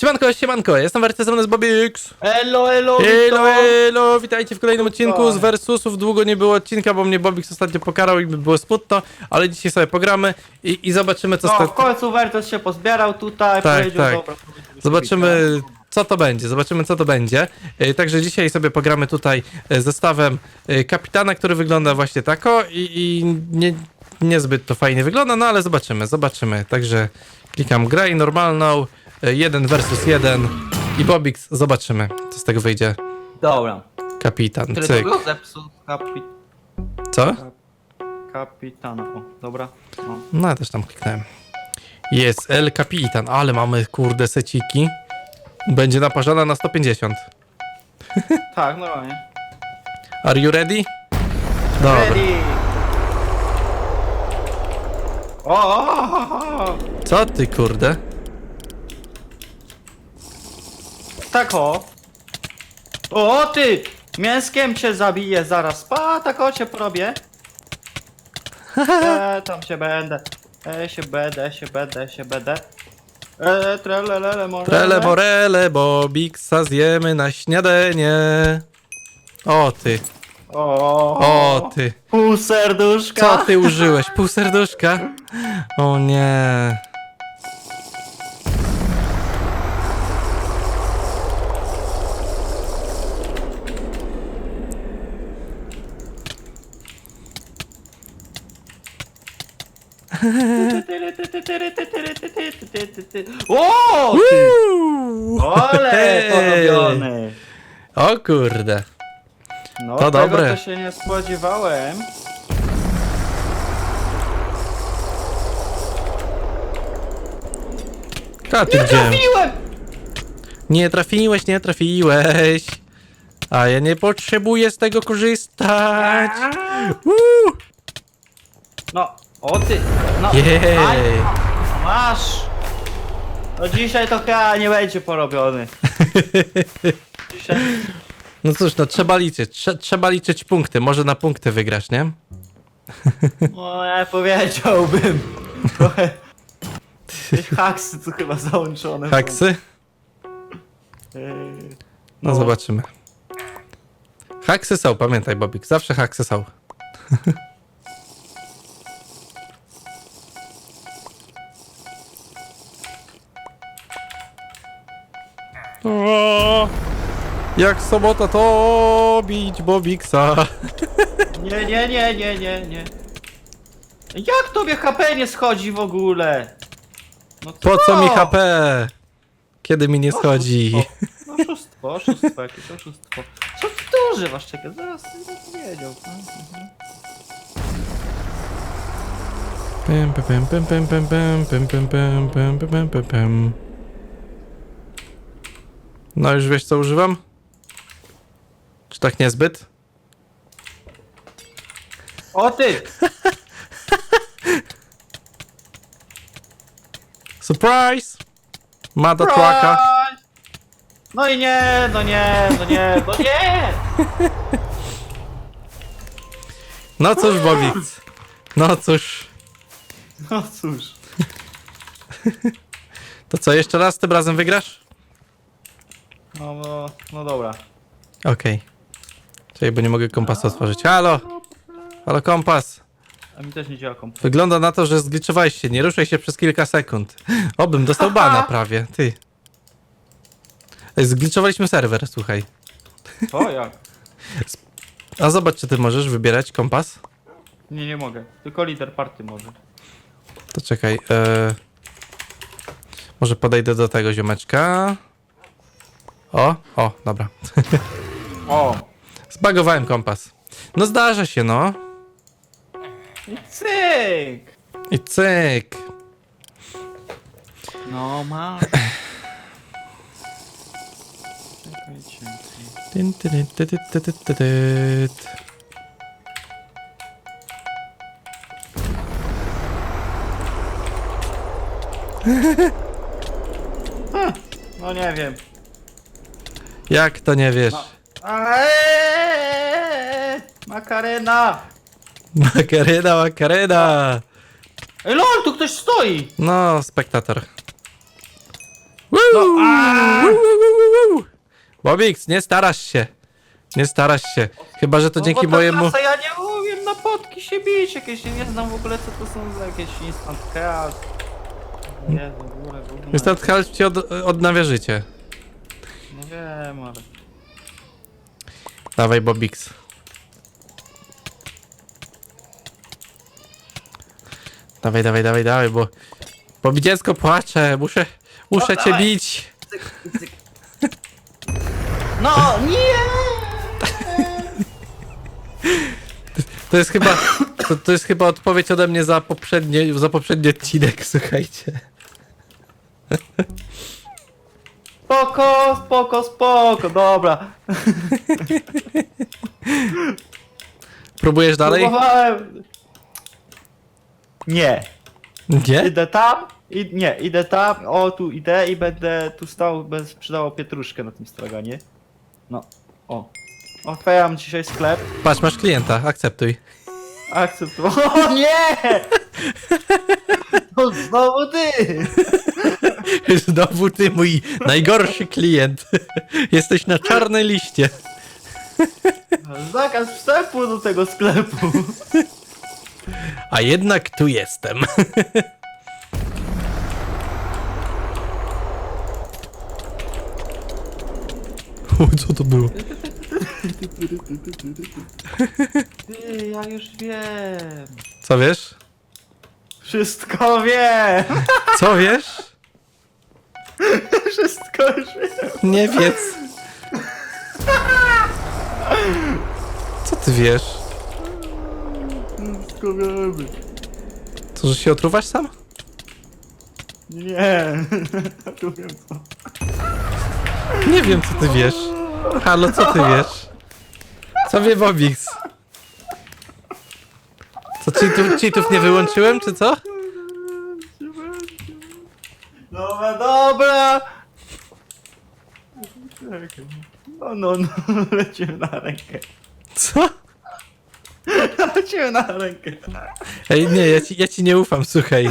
Siemanko, siemanko, jestem Wertezem z Bobix. Elo, elo, Elo, elo, witajcie w kolejnym odcinku z Versusów. Długo nie było odcinka, bo mnie Bobix ostatnio pokarał i by było smutno, ale dzisiaj sobie pogramy i, i zobaczymy co No, sta- w końcu Wertos się pozbierał tutaj, Tak, powiedział, tak. dobra. Zobaczymy co to będzie, zobaczymy co to będzie. E, Także dzisiaj sobie pogramy tutaj e, zestawem e, kapitana, który wygląda właśnie tako i, i nie, niezbyt to fajnie wygląda, no ale zobaczymy, zobaczymy. Także klikam graj normalną, e, jeden versus jeden i Bobix, zobaczymy co z tego wyjdzie. Dobra. Kapitan, Który cyk. to był? Zepsuł kapi... Co? kapitana. O, dobra. No. No ja też tam kliknąłem. Jest El Capitan, ale mamy kurde seciki. Będzie naparzana na 150. Tak, normalnie. Are you ready? Dobra. Ready. O, o, o, o, o. Co ty kurde? Tak o. O, ty! Mięskiem cię zabiję zaraz. Pa, tak o cię porobię. E, tam się będę. E, się będę, się będę, się będę. E, trelelele, może. Trele morele, bo Bixa zjemy na śniadanie. O ty, O, o ty. Pół serduszka. Co ty użyłeś? Pół serduszka? O nie. O, ty! Uuu. Ole, Hej. porobiony. O kurde. No, To tego dobre. to się nie spodziewałem. A ty Nie gdzie? trafiłem! Nie trafiłeś, nie trafiłeś. A ja nie potrzebuję z tego korzystać. Uuu. No, o ty, no. Jej. Aj, masz. No dzisiaj to chyba nie będzie porobiony. Dzisiaj... No cóż, no trzeba liczyć, trze trzeba liczyć punkty, może na punkty wygrasz, nie? No, ja powiedziałbym. Trochę... Jakieś haksy tu chyba załączone. Haksy? Yy, No, zobaczymy. Haksy są, pamiętaj Bobik, zawsze haksy są. O, jak sobota to bić Bobiksa. Nie, nie, nie, nie, nie, nie. Jak tobie HP nie schodzi w ogóle? No Po co mi? HP? Kiedy mi nie schodzi? Oszustwo, No, oszustwo, oszustwo, jakieś oszustwo. Co ty używasz? Czekaj, zaraz nie powiedział. Mhm. Pem, pem, pem, pem, pem, pem, pem, pem, pem, pem, pem, pem, pem, pem. No już wiesz co używam? Czy tak niezbyt? O ty! Surprise! Mada. Surprise! No i nie, no nie, no nie, no nie! No cóż, Bobix. No cóż. No cóż. To co, jeszcze raz tym razem wygrasz? No, no, no dobra. Okej. Czekaj, bo nie mogę kompasu otworzyć. Halo! Halo, kompas! A mi też nie działa komputer. Wygląda na to, że zgliczowałeś się. Nie ruszaj się przez kilka sekund. Obym dostał bana prawie. Ty. Ej, Zgliczowaliśmy serwer, słuchaj. O jak? A zobacz, czy ty możesz wybierać kompas? Nie, nie mogę. Tylko lider party może. To czekaj. E... Może podejdę do tego ziomeczka. O, o, dobra. O! Zbagowałem kompas. No zdarza się, no. I cyk! I cyk. No ma. Czekajcie. Tyn, tyn, ty, ty, ty, ty, ty, ty. No nie wiem. Jak to nie wiesz? Eee, Makarena! Makaryna, makaryna. Ej lol, tu ktoś stoi! No, spektator. No, a! Bobix, nie starasz się. Nie starasz się. Chyba, że to No dzięki bo ta mojemu... klasa ja nie umiem na potki się bić, jakieś nie znam w ogóle co to są za jakieś instant chaos. Nie, w ogóle, w ogóle. Instant Health ci od, odnawia życie. Wiem, ale... Dawaj, Bobix. Dawaj, dawaj, dawaj, dawaj, bo... Bo mi dziecko płacze, muszę... Muszę No, cię dawaj. bić. No, nie! To jest chyba... To, to jest chyba odpowiedź ode mnie za poprzednie, za poprzedni odcinek, słuchajcie. Spoko, spoko, spoko, dobra. Próbujesz dalej? Próbowałem. Nie. Nie? Idę tam, i, nie, idę tam, o tu idę i będę tu stał, będę sprzedawał pietruszkę na tym straganie. No, o. Otwieram dzisiaj sklep. Patrz, masz klienta, akceptuj. Akceptuję. O nie! To znowu ty! Znowu ty, mój najgorszy klient. Jesteś na czarnej liście. Zakaz wstępu do tego sklepu. A jednak tu jestem. O, co to było? Ty, ja już wiem. Co wiesz? Wszystko wiem! Co wiesz? Wiem. Nie wiedz. Co ty wiesz? Wszystko wiemy. Co, że się otruwasz sam? Nie, tu wiem co. Nie wiem, co ty wiesz. Halo, co ty wiesz? Co wie Bobix? Co, cheatów, cheatów nie wyłączyłem, czy co? Dobra, dobra! No, no, no, lecimy na rękę. Co? Lecimy na rękę. Ej, nie, ja ci, ja ci nie ufam, słuchaj.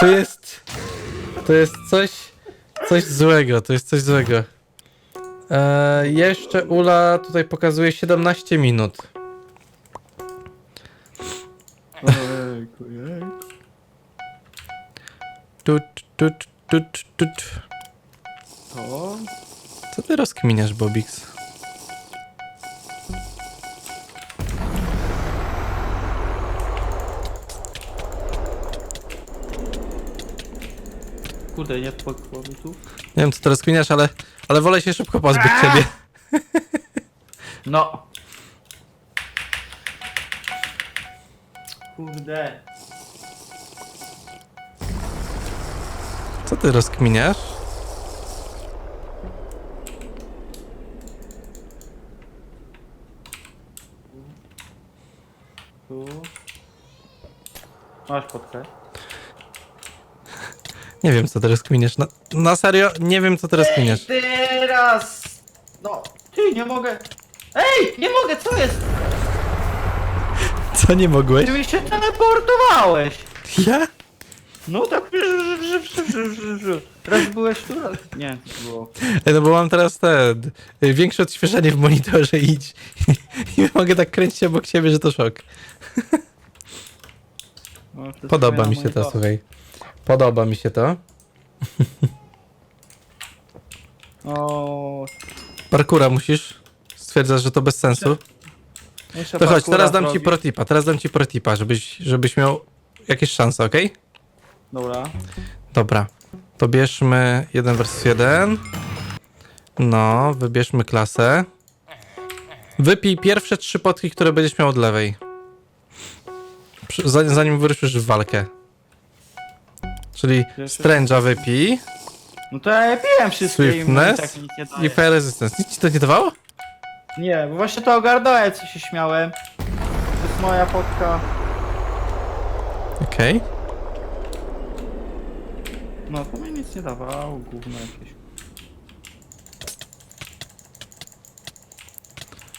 To jest... To jest coś... Coś złego, to jest coś złego. E, jeszcze Ula tutaj pokazuje 17 minut. Ojejku, jejku. Tut, tut, tut, tut. To? Co ty rozkminiasz, Bobix? Kurde, nie pokło mi tu. Nie wiem, co ty rozkminiasz, ale, ale wolę się szybko pozbyć ciebie. No. Kurde. Co ty rozkminiasz? Tu. Masz potkę. Nie wiem, co ty rozkminiasz. Na, na serio, nie wiem, co ty rozkminiasz. Teraz! No, ty, nie mogę. Ej, nie mogę, co jest? Co nie mogłeś? Ty mi się teleportowałeś. Ja? No tak, brz, Raz byłeś tu, raz... Nie, było. Ej, no bo mam teraz te y, większe odświeżenie w monitorze i, i mogę tak kręcić obok ciebie, że to szok. No, Podoba mi się to, monitor. słuchaj. Podoba mi się to. O, Parkura musisz. Stwierdzasz, że to bez sensu. jeszcze To chodź, teraz dam ci zrobić. protipa, teraz dam ci protipa, żebyś, żebyś miał jakieś szanse, okej? Dobra. Dobra. To bierzmy 1 versus 1. No, wybierzmy klasę. Wypij pierwsze trzy potki, które będziesz miał od lewej. Zanim, zanim wyruszysz w walkę. Czyli Strange'a wypij No to ja piłem wszystkie i Swiftness tak nic nie i. Fair Resistance. Nic ci to nie dawało? Nie, bo właśnie to ogarnąłem, co się śmiałem. To jest moja potka. Okej. No to mi nic nie dawało, gówno jakieś.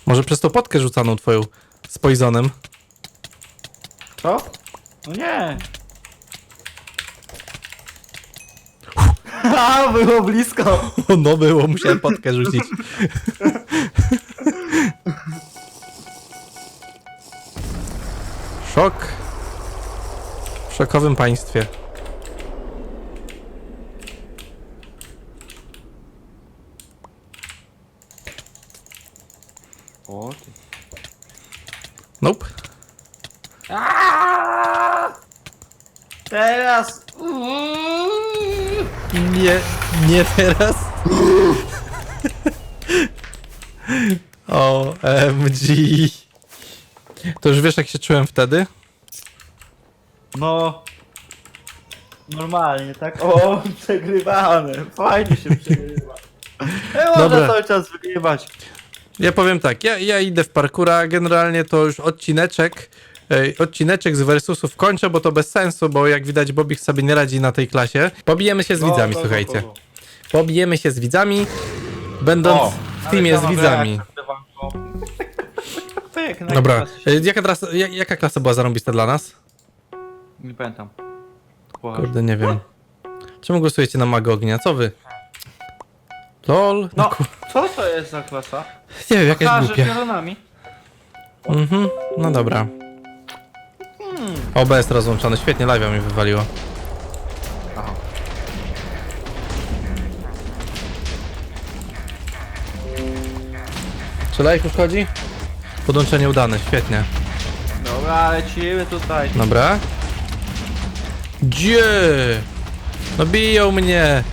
Może przez tą potkę rzucaną twoją z poisonem. Co? No nie. A, było blisko. No było, musiałem potkę rzucić. Szok. W szokowym państwie. Nope. Teraz. Nie, nie teraz. OMG. To już wiesz jak się czułem wtedy? No. Normalnie, tak? O, przegrywane. Fajnie się przegrywa. Można Dobra. cały czas wygrywać. Ja powiem tak, ja, ja idę w parkura, generalnie to już odcineczek, e, odcineczek z versusów kończę, bo to bez sensu, bo jak widać Bobik sobie nie radzi na tej klasie. Pobijemy się z No, widzami, go, go, słuchajcie. go, go. Pobijemy się z widzami, będąc O, w teamie z widzami. To jak na Dobra, się- e, jaka, trasa, ja- jaka klasa była zarąbista dla nas? Nie pamiętam. Kurde. Kurde, nie wiem. Czemu głosujecie na Mago Ognia? Co wy? LOL? No, ku- co to jest za klasa? Nie wiem, jakaś Każe głupia. piorunami. Mhm, no dobra. Hmm. OBS rozłączony, świetnie, live'a mi wywaliło. Aha. Czy live już chodzi? Podłączenie udane, świetnie. Dobra, lecimy tutaj. Dobra. Gdzie? No biją mnie!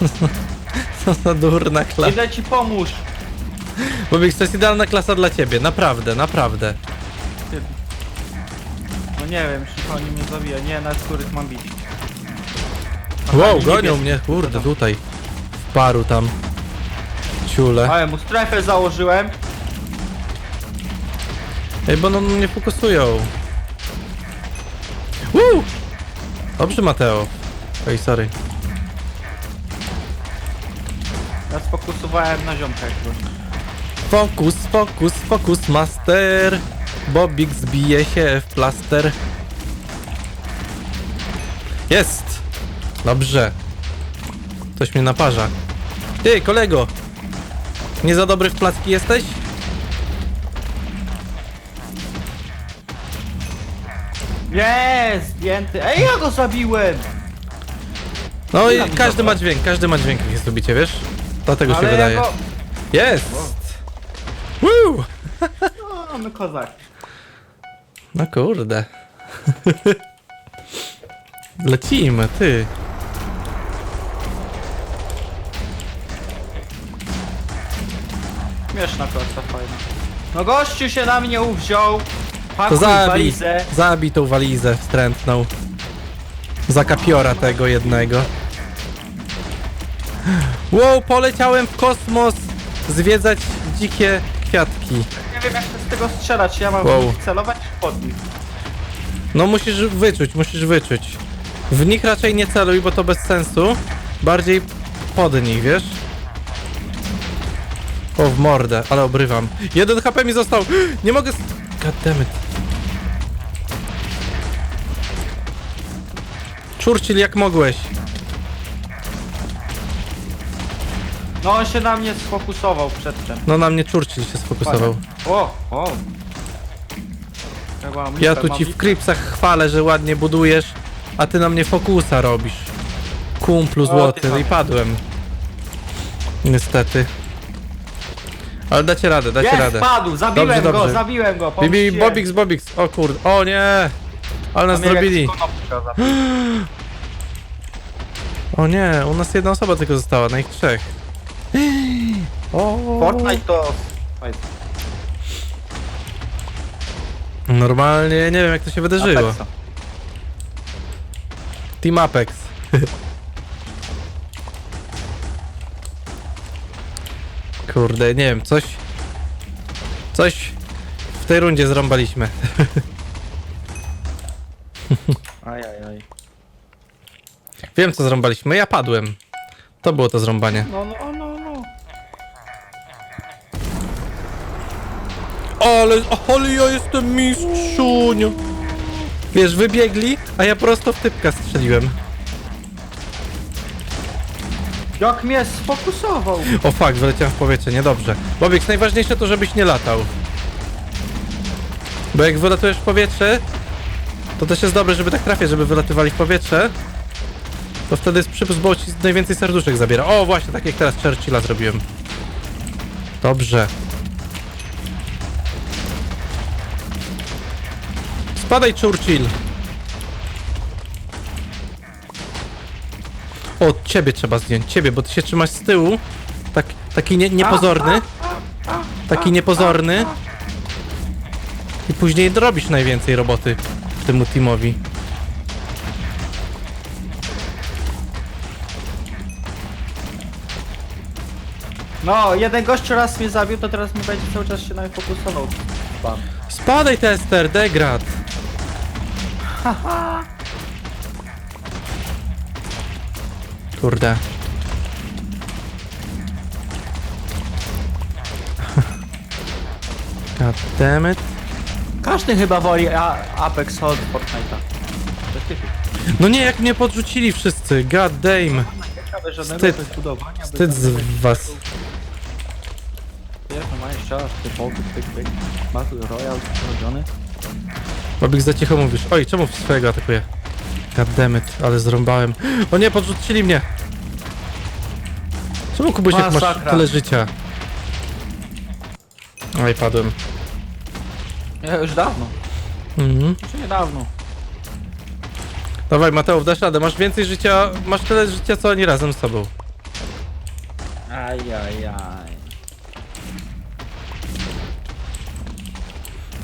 Co za durna klasa. Idę ci pomóż. Bobik, to jest idealna klasa dla ciebie, naprawdę, naprawdę. No nie wiem, jeśli oni mnie zabija. Nie, na których mam bić. Aha, Wow, gonią niebieski. mnie, kurde, tutaj. W paru tam. Ciule. Ale mu strefę założyłem. Ej, bo no mnie fokusują. Woo! Dobrze, Mateo. Oj, sorry. Ja sfokusowałem na ziomka jakby. Fokus, fokus, fokus, master. Bobik zbije się w plaster. Jest! Dobrze. Ktoś mnie naparza. Ty, kolego! Nie za dobry w placki jesteś? Jest! Zdjęty. Ej, ja go zabiłem! No i każdy ma dźwięk, każdy ma dźwięk, jak jest lubicie, wiesz? Dlatego się wydaje. Jest! Woo! No, my kozak. No kurde. Lecimy, ty. Śmieszna klasa, fajna. No gościu się na mnie uwziął. To Pakuj zabij, walizę. zabij tą walizę wstrętną. Za kapiora tego jednego. Wow, poleciałem w kosmos zwiedzać dzikie kwiatki. Nie wiem jak się z tego strzelać. Ja mam Wow. w celować czy pod nich? No musisz wyczuć, musisz wyczuć. W nich raczej nie celuj, bo to bez sensu. Bardziej pod nich, wiesz? O, w mordę, ale obrywam. Jeden HP mi został! Nie mogę... s- Goddammit. Churchill, jak mogłeś? No on się na mnie sfokusował przedtem. No na mnie Churchill się sfokusował. O, o. Mam Ja lipę, tu mam ci w lipę. Cripsach chwalę, że ładnie budujesz, a ty na mnie fokusa robisz. Kumplu złoty, ty no i padłem. Niestety. Ale dacie radę, dacie Jest, radę. padł, zabiłem Dobrze, go, dobrze. zabiłem go. Bibi, pomściłem. Bobix, Bobix. O kurde, o nie! Ale nas Tam jak zrobili. zabił. O nie, u nas jedna osoba tylko została, na ich trzech. O, Fortnite to... Fajne. Normalnie, nie wiem jak to się wydarzyło. Apexa. Team Apex. Kurde, nie wiem, coś... Coś w tej rundzie zrąbaliśmy. Ajajaj. Wiem co zrąbaliśmy, ja padłem. To było to zrąbanie. No, no, no, Ale, ale ja jestem mistrzunio. Wiesz, wybiegli, a ja prosto w typka strzeliłem. Jak mnie sfokusował! O fuck, wyleciałem w powietrze, niedobrze. Bobik, najważniejsze to, żebyś nie latał. Bo jak wylatujesz w powietrze, to też jest dobre, żeby tak trafiać, żeby wylatywali w powietrze. To wtedy jest przypust, bo ci najwięcej serduszek zabiera. O, właśnie, tak jak teraz Churchilla zrobiłem. Dobrze. Spadaj, Churchill. O, ciebie trzeba zdjąć, ciebie, bo ty się trzymasz z tyłu. Tak, taki nie, niepozorny. Taki niepozorny. I później robisz najwięcej roboty temu teamowi. No, jeden gościu raz mnie zabił, to teraz mi będzie cały czas się na mnie fokusował. Pan. Spadaj, tester, degrad. Kurde. God damn it. Każdy chyba woli A- Apex od Fortnite'a. No nie, jak mnie podrzucili wszyscy. God damn. Ciekawe, Wstyd. budowania. Wstyd z was. Wiesz, no ma jeszcze raz, typowy. Battle Royale. Bobik za cicho mówisz. Oj, czemu swojego atakuje? God damn it, ale zrąbałem. O nie, podrzucili mnie. Czemu Kubusiek masz Masakra. tyle życia? Oj, padłem. Ja już dawno. Mhm. Czy niedawno. Dawaj Mateusz, dasz radę, masz więcej życia, masz tyle życia co oni razem z tobą. Ajajaj.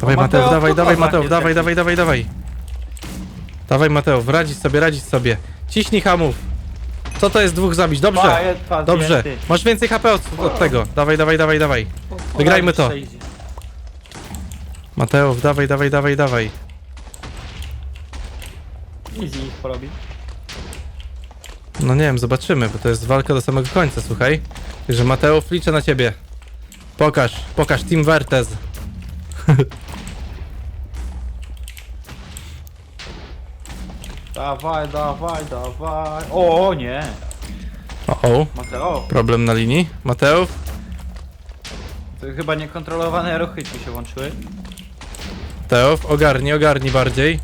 Dawaj O, Mateusz, Mateusz, dawaj, dawaj jest dawaj, dawaj, dawaj, dawaj. Dawaj Mateusz, radzisz sobie, radzisz sobie. Ciśnij hamów. Co to jest dwóch zabić? Dobrze, dobrze. Masz więcej HP od, od tego. Dawaj, dawaj, dawaj, dawaj. Wygrajmy to. Mateusz, dawaj, dawaj, dawaj, dawaj. Easy ich porobi. No nie wiem, zobaczymy, bo to jest walka do samego końca, słuchaj. Także Mateusz, liczę na ciebie. Pokaż, pokaż Team Vertez. Dawaj, dawaj, dawaj. O, o nie. O, o, Mateo, problem na linii. Mateusz, to chyba niekontrolowane ruchy ci się włączyły. Mateusz, ogarnij, ogarnij bardziej.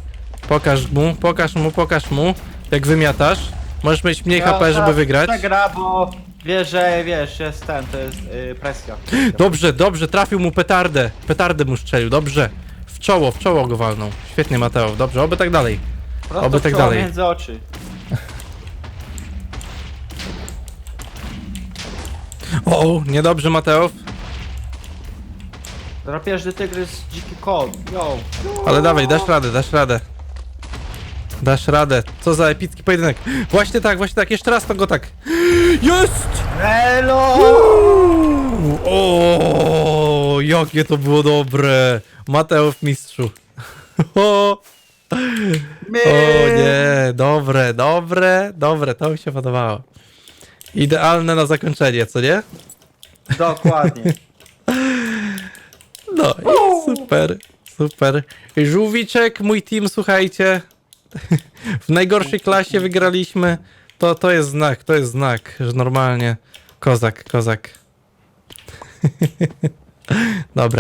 Pokaż mu, pokaż mu, pokaż mu, jak wymiatasz. Możesz mieć mniej HP, żeby wygrać. Przegra, bo wiesz, że wiesz, jest ten, to jest yy, presja. Dobrze, dobrze, trafił mu petardę. Petardę mu strzelił, dobrze. W czoło, w czoło go walnął. Świetnie, Mateusz, dobrze, oby tak dalej. Prosto Oby w tak dalej. między oczy. O, o niedobrze, Mateusz. Drapieżny tygrys, dziki kot. Yo. Ale dawaj, dasz radę, dasz radę. Dasz radę. Co za epicki pojedynek. Właśnie tak, właśnie tak, jeszcze raz to go tak. Jest! Elo! O, jakie to było dobre. Mateusz mistrzu. O, o nie, dobre, dobre, dobre, to mi się podobało. Idealne na zakończenie, co nie? Dokładnie. No i super, super. Żółwiczek, mój team, słuchajcie. W najgorszej klasie wygraliśmy. To, to jest znak, to jest znak, że normalnie kozak, kozak. Dobra.